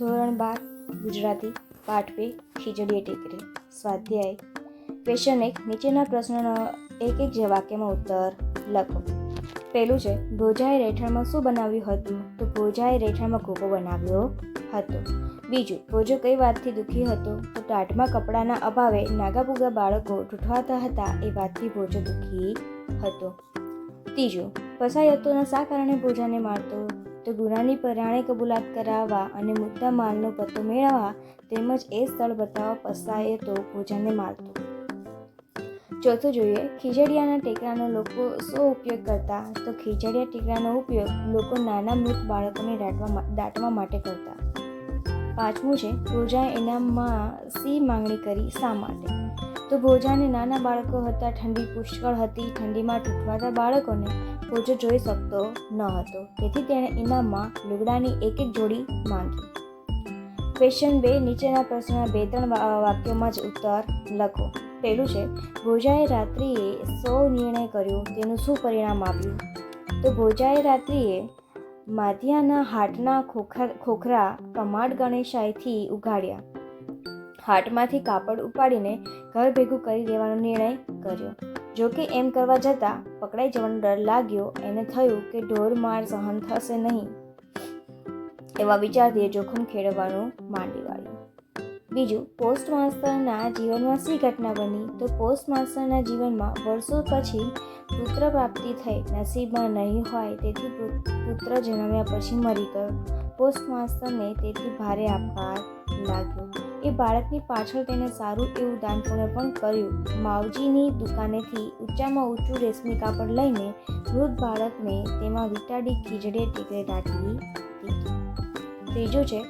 ધોરણ બાર, ગુજરાતી, પાઠ બે ખીચડીએ ટેકરી સ્વાધ્યાય. ક્વેશ્ચન એક, નીચેના પ્રશ્નનો એક એક જે વાક્યમાં ઉત્તર લખો. પહેલું છે ભોજાએ રહેઠાણમાં શું બનાવ્યું હતું? તો ભોજાએ રહેઠાણમાં કોકો બનાવ્યો હતો. બીજું, ભોજો કઈ વાતથી દુઃખી હતો? તો ટાટમાં કપડાના અભાવે નાગાપુગા બાળકો તૂટવાતા હતા એ વાતથી ભોજો દુઃખી હતો. ત્રીજું પસાયતોના શા કારણે ભોજાને મારતો? તો ગુનાની પરાણે કબૂલાત કરાવવા અને મુદ્દા માલનો પત્તો મેળવવા તેમજ એ સ્થળ બતાવવા પસાયતો ભોજનને મારતો. ચોથું જોઈએ, ખીજડીયાના ટેકરાનો લોકો શું ઉપયોગ કરતા? તો ખીજડીયા ટેકરાનો ઉપયોગ લોકો નાના મૃત બાળકોને દાટવા દાટવા માટે કરતા. પાંચમું છે ભોજા ઇનામમાં સી માંગણી કરી, શા માટે? તો ભોજાને નાના બાળકો હતા, ઠંડી પુષ્કળ હતી, ઠંડીમાં તૂટવાતા બાળકોને ભોજો જોઈ શકતો ન હતો. તેથી તેણે ઇનામમાં લુગડાની એક એક જોડી માંગી. ક્વેશ્ચન બે નીચેના પ્રશ્નના બે ત્રણ વાક્યોમાં જ ઉત્તર લખો. પહેલું છે, ભોજાએ રાત્રિએ સો નિર્ણય કર્યો, તેનું શું પરિણામ આવ્યું? તો ભોજાએ રાત્રિએ માધ્યાના હાટના ખોખર, ખોખરા કમાડ ગણેશાઈથી ઉગાડ્યા હાટમાંથી કાપડ ઉપાડીને ઘર ભેગું કરી દેવાનો નિર્ણય કર્યો. જો કે એમ કરવા જતાં પકડાઈ જવાનો ડર લાગ્યો. એને થયું કે ઢોર માર સહન થશે નહીં એવા વિચારથી જોખમ ખેડવાનું માંડી વાળ્યું. બીજું, પોસ્ટ માસ્ટરના જીવનમાં શી ઘટના બની? તો પોસ્ટ માસ્ટરના જીવનમાં વર્ષો પછી પુત્ર પ્રાપ્તિ થઈ. નસીબમાં નહીં હોય, તેથી પુત્ર જન્મ્યા પછી મરી ગયો. પોસ્ટ માસ્ટરને તેથી ભારે આભાર લાગ્યો. એ બાળકની પાછળ તેને સારું એવું દાન પુણ્ય પણ કર્યું. માવજીની દુકાનેથી ઊંચામાં ઊંચું રેશમી કાપડ લઈને વૃદ્ધ બાળકને તેમાં વિટાડી ખીજડે ટીકરે દાટી દીધું. ત્રીજું છે,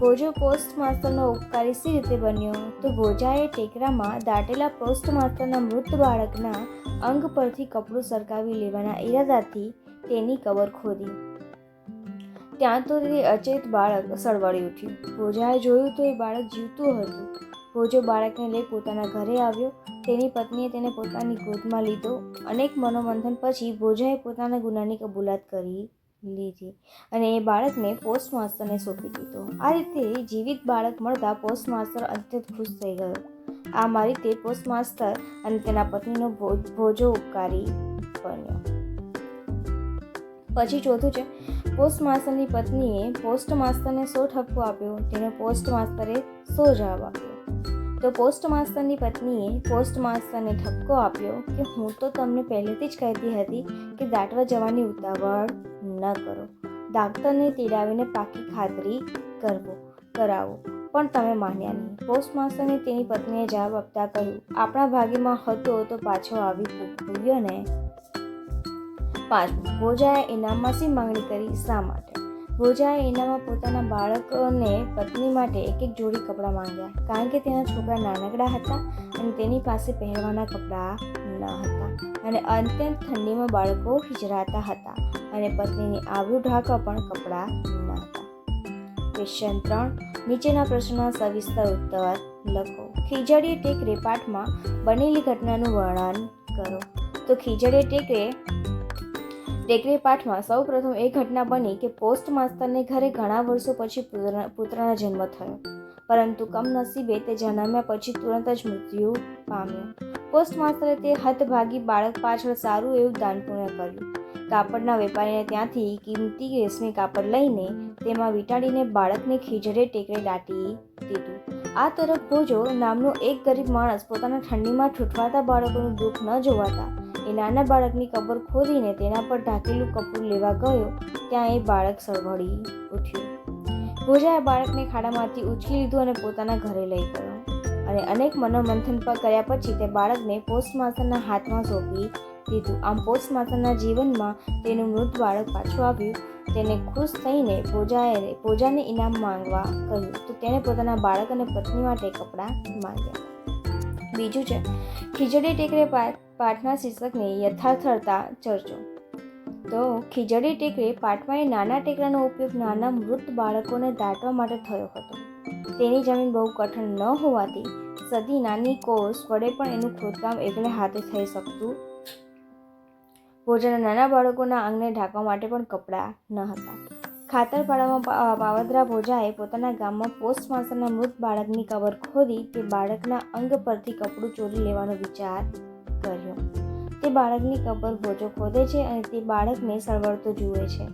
ભોજો પોસ્ટ માસ્ટરનો ઉપકારી સી રીતે બન્યો તો ભોજાએ ટેકરામાં દાટેલા પોસ્ટ માસ્ટરના મૃત બાળકના અંગ પરથી કપડું સરકાવી લેવાના ઈરાદાથી તેની કબર ખોદી. ત્યાં તો તે અચેત બાળક સળવળી ઉઠ્યું. ભોજાએ જોયું તો એ બાળક જીવતું હતું. ભોજો બાળકને લઈ પોતાના ઘરે આવ્યો. તેની પત્નીએ તેને પોતાની ગોદમાં લીધો. અનેક મનોમંથન પછી ભોજાએ પોતાના ગુનાની કબૂલાત કરી લીધી અને એ બાળકને પોસ્ટ માસ્ટરને સોંપી દીધો. આ રીતે જીવિત બાળક મળતા પોસ્ટ માસ્ટર અત્યંત ખુશ થઈ ગયો. આમ આ રીતે પોસ્ટ માસ્ટર અને તેના પત્નીનો ભોજો ઉપકારી બન્યો. પછી ચોથું છે પોસ્ટ માસ્ટરની પત્નીએ પોસ્ટ માસ્ટરને સો ઠપકો આપ્યો, તેને પોસ્ટ માસ્ટરે સો જવાબ આપ્યો. તો પોસ્ટ માસ્ટરની પત્નીએ પોસ્ટ માસ્ટરને ઠપકો આપ્યો કે હું તો તમને પહેલેથી જ કહેતી હતી કે દાટવા જવાની ઉતાવળ ન કરો. ડાક્ટરને તેડાવીને પાકી ખાતરી કરવો, કરાવો. પણ તમે માન્યા નહીં. પોસ્ટ માસ્ટરને તેની પત્નીએ જવાબ આપતા કહ્યું, આપણા ભાગ્યમાં હતો તો પાછો આવી ભૂગ્યો ને. પાંચમું ભોજાએ ઇનામમાંથી માંગણી કરી? શા માટે? ભોજાએ ઇનામમાં પોતાના બાળકોને પત્ની માટે એક એક જોડી કપડાં માંગ્યા, કારણ કે તેના છોકરા નાનકડા હતા અને તેની પાસે પહેરવાના કપડાં ન હતા. અને અત્યંત ઠંડીમાં બાળકો હિજરાતા હતા અને પત્નીની આબરૂ ઢાંકવા પણ કપડાં ન હતા. ક્વેશ્ચન ત્રણ. નીચેના પ્રશ્નના સવિસ્તર ઉત્તર લખો. ખીજડીએ ટેકરે પાઠમાં બનેલી ઘટનાનું વર્ણન કરો. તો ખીજડીએ ટેકરે ટેકરી પાઠમાં સૌ પ્રથમ એ ઘટના બની કે પોસ્ટ માસ્તરને ઘરે ઘણા વર્ષો પછી પુત્ર- પુત્રના જન્મ થયો. પરંતુ કમનસીબે તે જન્મ્યા પછી તુરંત જ મૃત્યુ પામ્યો. પોસ્ટ માસ્તરે તે હતભાગી બાળક પાછળ સારું એવું દાન પુણ્ય કર્યું. કાપડના વેપારીને ત્યાંથી કિંમતી રેશમી કાપડ લઈને તેમાં વીંટાડીને બાળકને ખીજડે ટેકરે દાટી દીધું. આ તરફ ભોજો નામનો એક ગરીબ માણસ પોતાના ઠંડીમાં ઠૂઠવાતા બાળકોનું દુઃખ ન જોવાતા એ નાના બાળકની કબર ખોદીને તેના પર ઢાંકેલું કપડું લેવા ગયો, ત્યાં એ બાળક સળવળી ઉઠ્યું. ભોજાએ બાળકને ખાડામાંથી ઉચકી લીધું અને પોતાના ઘરે લઈ ગયો. અને અનેક મનોમંથન પર કર્યા પછી તે બાળકને પોસ્ટ માસ્ટરના હાથમાં સોંપી દીધું. આમ પોસ્ટ માસ્ટરના જીવનમાં તેનું મૃત બાળક પાછું આવ્યું. તેને ખુશ થઈને પૂજાએ પૂજાને ઇનામ માંગવા કહ્યું. તો તેણે પોતાના બાળક અને પત્ની માટે કપડાં માંગ્યા. બીજું છે. ખીજડી ટેકરે પાઠના શીર્ષકને યથાર્થતા ચર્ચો. તો ખીજડી ટેકરે પાઠમાં એ નાના ટેકરાનો ઉપયોગ નાના મૃત બાળકોને દાટવા માટે થયો હતો. તેની જમીન બહુ કઠણ ન હોવાથી સદી નાની કોષ વડે પણ એનું ખોદકામ એકલે હાથે થઈ શકતું ભોજનના નાના બાળકોના અંગને ઢાંકવા માટે પણ કપડાં ન હતા. ખાતરપાડામાં પા- ભોજાએ પોતાના ગામમાં પોસ્ટ માસ્ટરના મૃત બાળકની કબર ખોદી તે બાળકના અંગ પરથી કપડું ચોરી લેવાનો વિચાર કર્યો. તે બાળકની કબર ભોજો ખોદે છે અને તે બાળકને સળવળતો જુએ છે.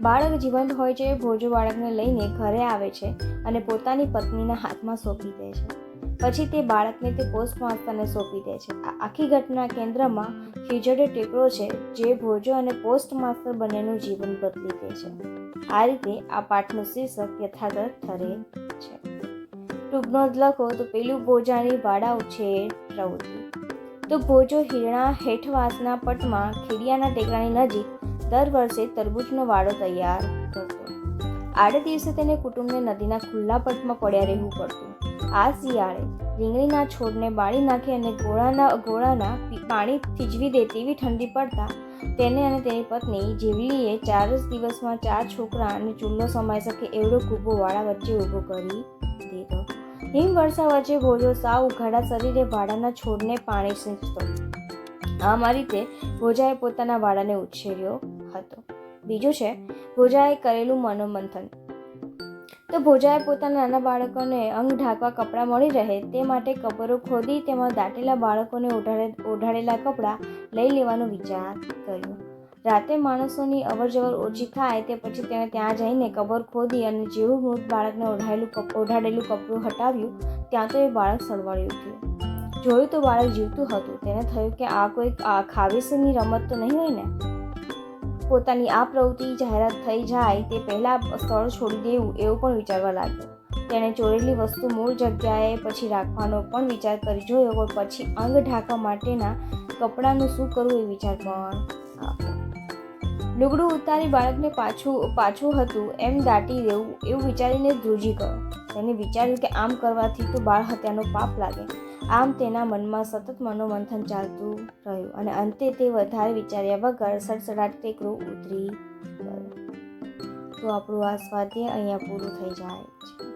બાળક જીવંત હોય છે, ભોજો બાળકને લઈને ઘરે આવે છે અને પોતાની પત્નીના હાથમાં સોંપી દે છે. પછી તે બાળકને તે પોસ્ટ માસ્ટરને સોંપી દે છે. આ આખી ઘટના કેન્દ્રમાં ખીજડે ટેકરો છે, જે ભોજો અને પોસ્ટ માસ્ટર બંનેનું જીવન બદલી દે છે. આ રીતે આ પાઠનું શીર્ષક યથાર્થ ઠરે છે. ટૂંકનો જ લખો, તો પેલું ભોજાની ભાડા ઉછેર પ્રવૃત્તિ. તો ભોજો હિરણા હેઠવાસના પટમાં ખીડિયાના ટેકરાની નજીક દર વર્ષે તરબૂચનો વાડો તૈયાર કરતો. આડે દિવસે તેને કુટુંબને નદીના ખુલ્લા પટમાં પડ્યા રહેવું પડતું. આ શિયાળે રીંગણીના છોડને બાળી નાખી અને ગોળાના ગોળાના પાણી થીજવી દે તેવી ઠંડી પડતા તેને અને તેની પત્ની જીવલીએ ચાર જ દિવસમાં ચાર છોકરા અને ચૂલો સમાઈ શકે એવડો કૂબો વાળા વચ્ચે ઊભો કરી દીધો. હિમવર્ષા વચ્ચે ભોજો સાવ ઉઘાડા શરીરે વાડાના છોડને પાણી સિંચતો આમ આ રીતે ભોજાએ પોતાના વાડાને ઉછેર્યો હતો. બીજું છે, ભોજાએ કરેલું મનોમંથન. તો ભોજાએ પોતાના નાના બાળકોને અંગ ઢાંકવા કપડાં મળી રહે તે માટે કબરો ખોદી તેમાં દાટેલા બાળકોને ઓઢાડે ઓઢાડેલા કપડાં લઈ લેવાનો વિચાર કર્યો. રાતે માણસોની અવરજવર ઓછી થાય તે પછી તેણે ત્યાં જઈને કબર ખોદી અને જેવું મૃત બાળકને ઓઢાયેલું ઓઢાડેલું કપડું હટાવ્યું, ત્યાં તો એ બાળક સળવાળી ઉઠ્યું. જોયું તો બાળક જીવતું હતું. તેને થયું કે આ કોઈ ખાવીસની રમત તો નહીં હોય ને? પોતાની આ પ્રવૃત્તિ જાહેરાત થઈ જાય તે પહેલાં સ્થળ છોડી દેવું એવું પણ વિચારવા લાગ્યો. તેણે ચોરેલી વસ્તુ મૂળ જગ્યાએ પછી રાખવાનો પણ વિચાર કરી જોયો, પણ પછી અંગ ઢાંકવા માટેના કપડાનું શું કરવું એ વિચાર પણ લુગડું ઉતારી બાળકને પાછું પાછું હતું, એમ દાટી દેવું એવું વિચારીને ધ્રુજી ગયો. તેને વિચાર્યું કે આમ કરવાથી તો બાળ હત્યાનો પાપ લાગે. આમ તેના મનમાં સતત મનોમંથન ચાલતું રહ્યું અને અંતે તે વધારે વિચાર્યા વગર સડસડાટ તે ગૃહ ઉતરી તો આપણું આ સ્વાધ્યાય અહીંયા પૂરું થઈ જાય છે.